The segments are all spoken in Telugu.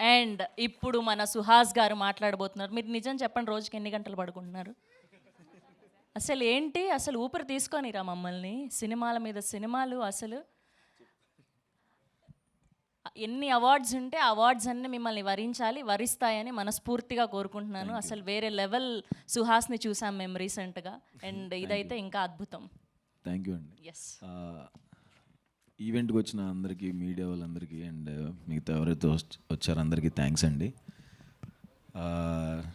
అండ్ ఇప్పుడు మన సుహాస్ గారు మాట్లాడబోతున్నారు. మీరు నిజం చెప్పండి రోజుకి ఎన్ని గంటలు పడుకుంటున్నారు? అసలు ఏంటి? అసలు ఊపిరి తీసుకొనిరా మమ్మల్ని. సినిమాల మీద సినిమాలు అసలు. ఎన్ని అవార్డ్స్ ఉంటే అవార్డ్స్ అన్ని మిమ్మల్ని వరించాలి వరిస్తాయని మనస్ఫూర్తిగా కోరుకుంటున్నాను. అసలు వేరే లెవెల్ సుహాస్ని చూసాం మేము రీసెంట్గా. అండ్ ఇదైతే ఇంకా అద్భుతం. థ్యాంక్ యూ అండి. ఎస్ ఈవెంట్కి వచ్చిన అందరికీ మీడియా వాళ్ళందరికీ అండ్ మిగతా ఎవరైతే వచ్చారందరికీ వచ్చారో అందరికీ థ్యాంక్స్ అండి.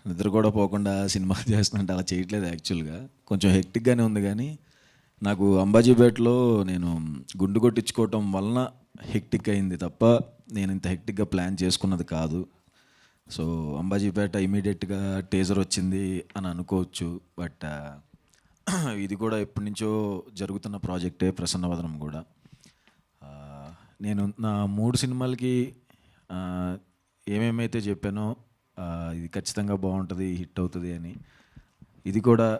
నిద్ర కూడా పోకుండా సినిమా చేస్తున్నట్టు అలా చేయట్లేదు యాక్చువల్గా. కొంచెం హెక్టిక్గానే ఉంది కానీ నాకు అంబాజీపేటలో నేను గుండు కొట్టించుకోవటం వలన హెక్టిక్ అయింది తప్ప నేను ఇంత హెక్టిక్గా ప్లాన్ చేసుకున్నది కాదు. సో అంబాజీపేట ఇమీడియట్గా టేజర్ వచ్చింది అని అనుకోవచ్చు బట్ ఇది కూడా ఎప్పటి నుంచో జరుగుతున్న ప్రాజెక్టే ప్రసన్నవదనం కూడా. నేను నా మూడు సినిమాలకి ఏమేమైతే చెప్పానో ఇది ఖచ్చితంగా బాగుంటుంది హిట్ అవుతుంది అని. ఇది కూడా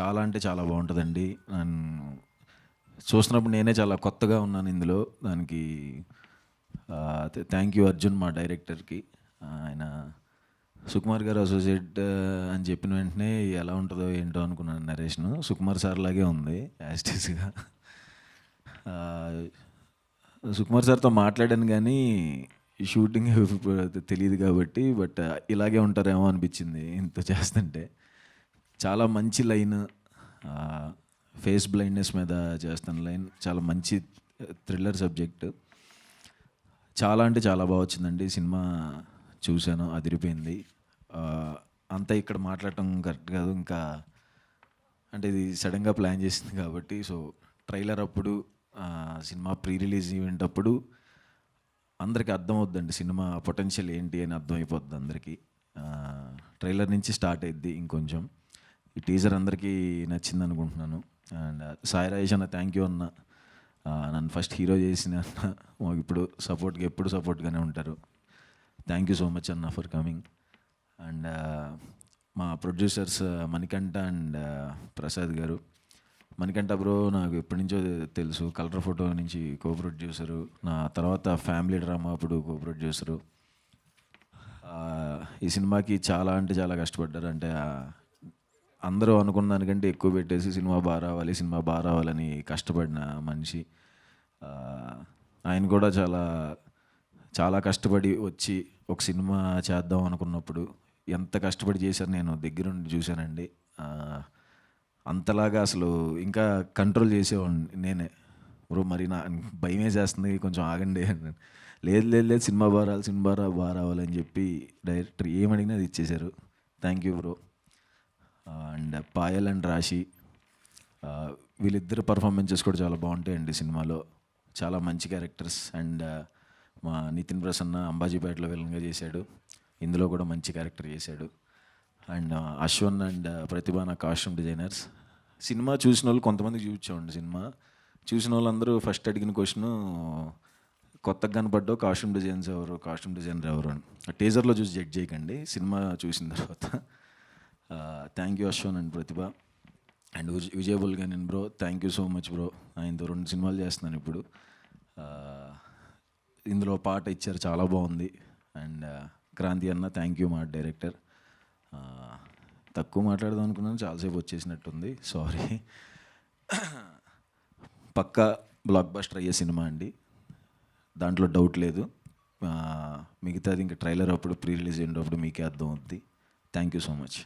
చాలా అంటే చాలా బాగుంటుందండి. నన్ను చూసినప్పుడు నేనే చాలా కొత్తగా ఉన్నాను ఇందులో. దానికి థ్యాంక్ యూ అర్జున్ మా డైరెక్టర్కి. ఆయన సుకుమార్ గారు అసోసియేట్ అని చెప్పిన వెంటనే ఎలా ఉంటుందో ఏంటో అనుకున్నాను నరేష్ను. సుకుమార్ సార్ లాగే ఉంది యాస్టీస్గా సుకుమార్ సార్తో మాట్లాడాను కానీ ఈ షూటింగ్ తెలియదు కాబట్టి బట్ ఇలాగే ఉంటారేమో అనిపించింది ఇంత చేస్తుంటే. చాలా మంచి లైన్ ఫేస్ బ్లైండ్నెస్ మీద చేస్తున్న లైన్ చాలా మంచి థ్రిల్లర్ సబ్జెక్ట్. చాలా అంటే చాలా బాగా వచ్చిందండి. సినిమా చూశాను అదిరిపోయింది. అంతా ఇక్కడ మాట్లాడటం కరెక్ట్ కాదు. ఇంకా అంటే ఇది సడన్గా ప్లాన్ చేసింది కాబట్టి సో ట్రైలర్ అప్పుడు ఆ, సినిమా ప్రీ రిలీజ్ ఈవెంట్ అప్పుడు అందరికీ అర్థమవుద్దండి సినిమా పొటెన్షియల్ ఏంటి అని అర్థమైపోద్ది అందరికీ. ట్రైలర్ నుంచి స్టార్ట్ అయింది ఇంకొంచెం. ఈ టీజర్ అందరికీ నచ్చింది అనుకుంటున్నాను అండ్ సాయి రాజేష్ అన్న థ్యాంక్ యూ అన్న. నన్ను ఫస్ట్ హీరో చేసిన అన్న. మాకు ఇప్పుడు సపోర్ట్గా ఎప్పుడు సపోర్ట్గానే ఉంటారు. థ్యాంక్ యూ సో మచ్ అన్న ఫర్ కమింగ్. అండ్ మా producers Manikanta and Prasad garu. Manikanta bro నాకు ఎప్పటి నుంచో తెలుసు. కలర్ ఫోటో నుంచి కో ప్రొడ్యూసరు నా తర్వాత ఫ్యామిలీ డ్రామా అప్పుడు కో ప్రొడ్యూసరు ఈ సినిమాకి చాలా అంటే చాలా కష్టపడ్డారు. అంటే అందరూ అనుకున్న దానికంటే ఎక్కువ పెట్టేసి సినిమా బాగా రావాలి సినిమా బాగా రావాలని కష్టపడిన మనిషి. ఆయన కూడా చాలా చాలా కష్టపడి వచ్చి ఒక సినిమా చేద్దాం అనుకున్నప్పుడు ఎంత కష్టపడి చేశారు నేను దగ్గరుండి చూశానండి. అంతలాగా అసలు ఇంకా కంట్రోల్ చేసేవాడిని నేనే. బ్రో మరి నా భయం వేసేస్తుంది కొంచెం ఆగండి. అని లేదు లేదు లేదు సినిమా బారాలి సినిమా రా బాగా రావాలని చెప్పి డైరెక్టర్ ఏమడిగినా అది ఇచ్చేశారు. Thank you bro and Payal and Rashi వీళ్ళిద్దరు పర్ఫార్మెన్సెస్ కూడా చాలా బాగుంటాయండి సినిమాలో. చాలా మంచి క్యారెక్టర్స్ అండ్ మా నితిన్ ప్రసన్న అంబాజీపేటలో విలన్గా చేశాడు. ఇందులో కూడా మంచి క్యారెక్టర్ చేశాడు. అండ్ అశ్వన్ అండ్ ప్రతిభ నా కాస్ట్యూమ్ డిజైనర్స్ సినిమా చూసిన వాళ్ళు కొంతమందికి చూపించామండి సినిమా. చూసిన వాళ్ళందరూ ఫస్ట్ అడిగిన క్వశ్చన్ కొత్తగా కనపడ్డావు కాస్ట్యూమ్ డిజైన్స్ ఎవరు కాస్ట్యూమ్ డిజైనర్ ఎవరు అని. టీజర్లో చూసి జడ్జ్ చేయకండి. సినిమా చూసిన తర్వాత thank you Ashwan and Pratibha. And విజయబుల్గా నేను bro thank you so much bro ఆయనతో రెండు సినిమాలు చేస్తున్నాను ఇప్పుడు. ఇందులో పాట ఇచ్చారు చాలా బాగుంది. అండ్ క్రాంతి అన్న థ్యాంక్ యూ మా డైరెక్టర్ తక్కువ మాట్లాడదాం అనుకున్నాను చాలాసేపు వచ్చేసినట్టుంది. సారీ పక్కా బ్లాక్ బస్టర్ అయ్యే సినిమా అండి. దాంట్లో డౌట్ లేదు. మిగతాది ఇంకా ట్రైలర్ అప్పుడు ప్రీ రిలీజ్ అయినప్పుడు మీకే అర్థం అవుద్ది థ్యాంక్ యూ సో మచ్